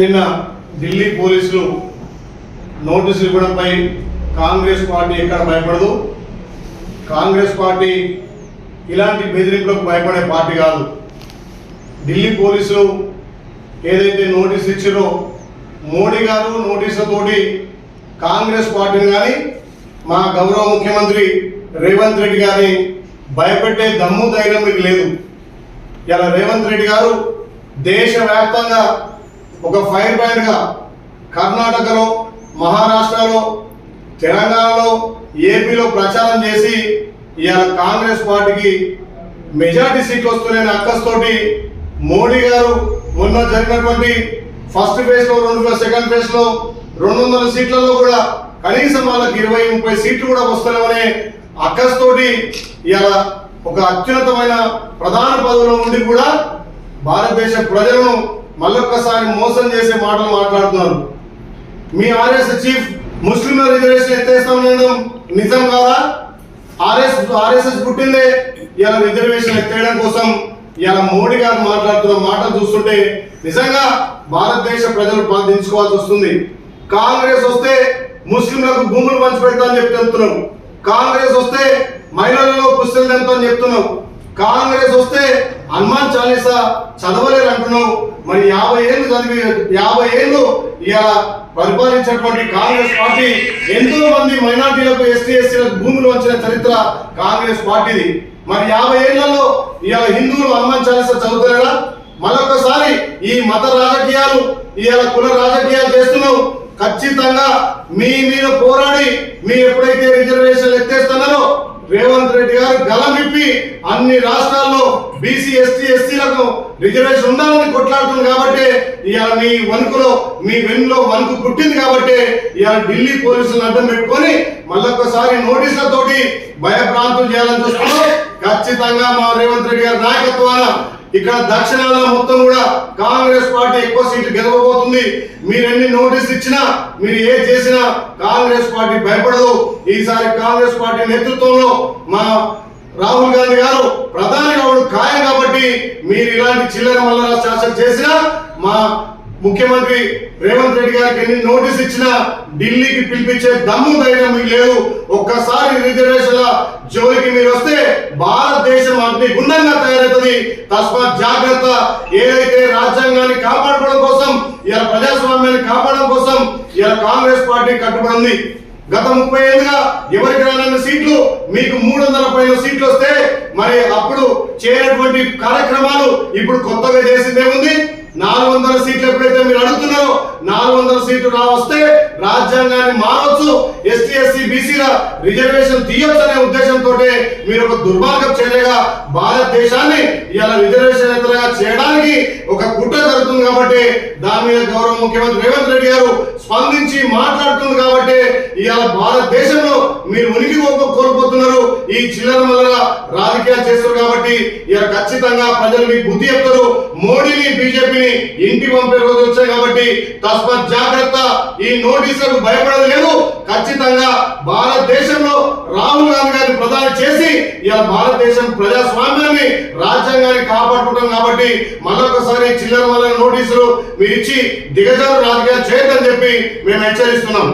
నిన్న ఢిల్లీ పోలీసులు నోటీసులు ఇవ్వడంపై కాంగ్రెస్ పార్టీ ఎక్కడ భయపడదు? కాంగ్రెస్ పార్టీ ఇలాంటి బెదిరింపులకు భయపడే పార్టీ కాదు. ఢిల్లీ పోలీసులు ఏదైతే నోటీస్ ఇచ్చారో మోడీ గారు నోటీసులతోటి కాంగ్రెస్ పార్టీని కానీ మా గౌరవ ముఖ్యమంత్రి రేవంత్ రెడ్డి గారిని భయపెట్టే దమ్ము ధైర్యం మీకు లేదు. ఇలా రేవంత్ రెడ్డి గారు దేశవ్యాప్తంగా ఒక ఫైర్ బ్యాండ్గా కర్ణాటకలో మహారాష్ట్రలో తెలంగాణలో ఏపీలో ప్రచారం చేసి ఇవాళ కాంగ్రెస్ పార్టీకి మెజార్టీ సీట్లు వస్తున్నాయని అక్కస్తోటి మోడీ గారు మొన్న జరిగినటువంటి ఫస్ట్ ఫేజ్లో రెండు సెకండ్ ఫేజ్లో రెండు వందల సీట్లలో కూడా కనీసం వాళ్ళకి ఇరవై ముప్పై సీట్లు కూడా వస్తున్నామనే అక్కస్తోటి ఇవాళ ఒక అత్యున్నతమైన ప్రధాన పదవిలో ఉండి కూడా భారతదేశ ప్రజలను మళ్ళొక్కసారి మోసం చేసే మాటలు మాట్లాడుతున్నారు. మీ ఆర్ఎస్ చీఫ్ ముస్లింల రిజర్వేషన్ ఎత్తేస్తామనడం నిజం కాదా? ఆర్ఎస్ ఆర్ఎస్ఎస్ పుట్టిందే. ఇలా రిజర్వేషన్ ఎత్తేయడం కోసం ఇలా మోడీ గారు మాట్లాడుతున్న మాటలు చూస్తుంటే నిజంగా భారతదేశ ప్రజలు బాధించుకోవాల్సి వస్తుంది. కాంగ్రెస్ వస్తే ముస్లింలకు భూములు పంచిపెడతా అని చెప్పి చెప్తున్నావు కాంగ్రెస్ వస్తే మహిళలలో పుస్తకం ఎంత అని చెప్తున్నావు కాంగ్రెస్ వస్తే హనుమాన్ చాలీసా చదవలేరు అంటున్నావు మరి యాభై ఏళ్ళు చదివి యాభై ఏళ్ళు ఇలా పరిపాలించినటువంటి కాంగ్రెస్ పార్టీ ఎంతో మంది మైనార్టీలకు ఎస్టీ ఎస్సీలకు భూములు వచ్చిన చరిత్ర కాంగ్రెస్ పార్టీది. మరి యాభై ఏళ్ళలో ఇవాళ హిందువులు హనుమాన్ చాలీస చదువుతారా మరొకసారి ఈ మత రాజకీయాలు ఇవాళ కుల రాజకీయాలు చేస్తున్నావు. ఖచ్చితంగా మీ మీద పోరాడి మీ ఎప్పుడైతే రిజర్వేషన్లు ఎత్తేస్తున్నారో రేవంత్ రెడ్డి గారు గలమిప్పి అన్ని రాష్ట్రాల్లో బీసీ ఎస్టీ ఎస్సీలకు రిజర్వేషన్ ఉండాలని కొట్లాడుతుంది కాబట్టి ఇవాళ మీ వణుకులో మీ వెన్నులో వణుకు పుట్టింది కాబట్టి ఇవాళ ఢిల్లీ పోలీసులను అడ్డం పెట్టుకొని మళ్ళొకసారి నోటీసులతోటి భయప్రాంతం చేయాలని చూస్తున్నారు ఖచ్చితంగా మా రేవంత్ రెడ్డి గారి నాయకత్వాన ఇక్కడ దక్షిణాల మొత్తం కూడా కాంగ్రెస్ పార్టీ ఎక్కువ సీట్లు గెలవబోతుంది. మీరు ఎన్ని నోటీస్ ఇచ్చినా మీరు ఏ చేసినా కాంగ్రెస్ పార్టీ భయపడదు. ఈసారి కాంగ్రెస్ పార్టీ నేతృత్వంలో మా రాహుల్ గాంధీ గారు ప్రధాని కావడం ఖాయం కాబట్టి మీరు ఇలాంటి చిల్లర మల్లర శాసన చేసినా మా ముఖ్యమంత్రి రేవంత్ రెడ్డి గారికి ఎన్ని నోటీస్ ఇచ్చినా ఢిల్లీకి పిలిపించే దమ్ము ధైర్యం మీకు లేదు. ఒక్కసారి రిజర్వేషన్ల జోలికి మీరు వస్తే భారతదేశం అగ్ని గుండంగా తయారవుతుంది. తస్మాత్ జాగ్రత్త. ఏదైతే రాజ్యాంగాన్ని కాపాడుకోవడం కోసం ఇలా ప్రజాస్వామ్యాన్ని కాపాడడం కోసం ఇలా కాంగ్రెస్ పార్టీ కట్టుబడి ఉంది. గత ముప్పై ఏళ్ళుగా ఎవరికి రానన్న సీట్లు? మీకు మూడు వందల పైన సీట్లు వస్తే మరి అప్పుడు చేయనటువంటి కార్యక్రమాలు ఇప్పుడు కొత్తగా చేసిందే ఉంది. నాలుగు సీట్లు రావస్తే రాజ్యాంగాన్ని మారవచ్చు ఎస్టీ ఎస్సీ బీసీల రిజర్వేషన్ తీయొచ్చు అనే ఉద్దేశంతో మీరు ఒక దుర్మార్గం చర్యగా భారతదేశాన్ని ఇలా రిజర్వేషన్ ఎత్తగా చేయడానికి ఒక కుట్ర జరుగుతుంది కాబట్టి దాని మీద గౌరవ ముఖ్యమంత్రి రేవంత్ రెడ్డి గారు స్పందించి మాట్లాడుతుంది కాబట్టి ఇవాళ భారతదేశంలో మీరు ఉనికి కోల్పో- కోల్పోతున్నారు. ఈ చిల్లర మల్లర రాజకీయాలు చేస్తారు కాబట్టి ఇలా ఖచ్చితంగా ప్రజలు మీకు బుద్ధి చెప్తారు. మోడీని ఇంటి పంపే రోజు వచ్చాయి కాబట్టి తస్మత్ జాగ్రత్త. ఈ నోటీసులకు భయపడలేదు. ఖచ్చితంగా భారతదేశంలో రాహుల్ గాంధీ గారిని ప్రధాని చేసి ఇలా భారతదేశం ప్రజాస్వామ్యాన్ని రాజ్యాంగాన్ని కాపాడుకుంటాం కాబట్టి మరొకసారి చిల్లర వల్ల నోటీసులు మీరు ఇచ్చి దిగజారు రాజకీయాలు చేయొద్దని చెప్పి మేము హెచ్చరిస్తున్నాం.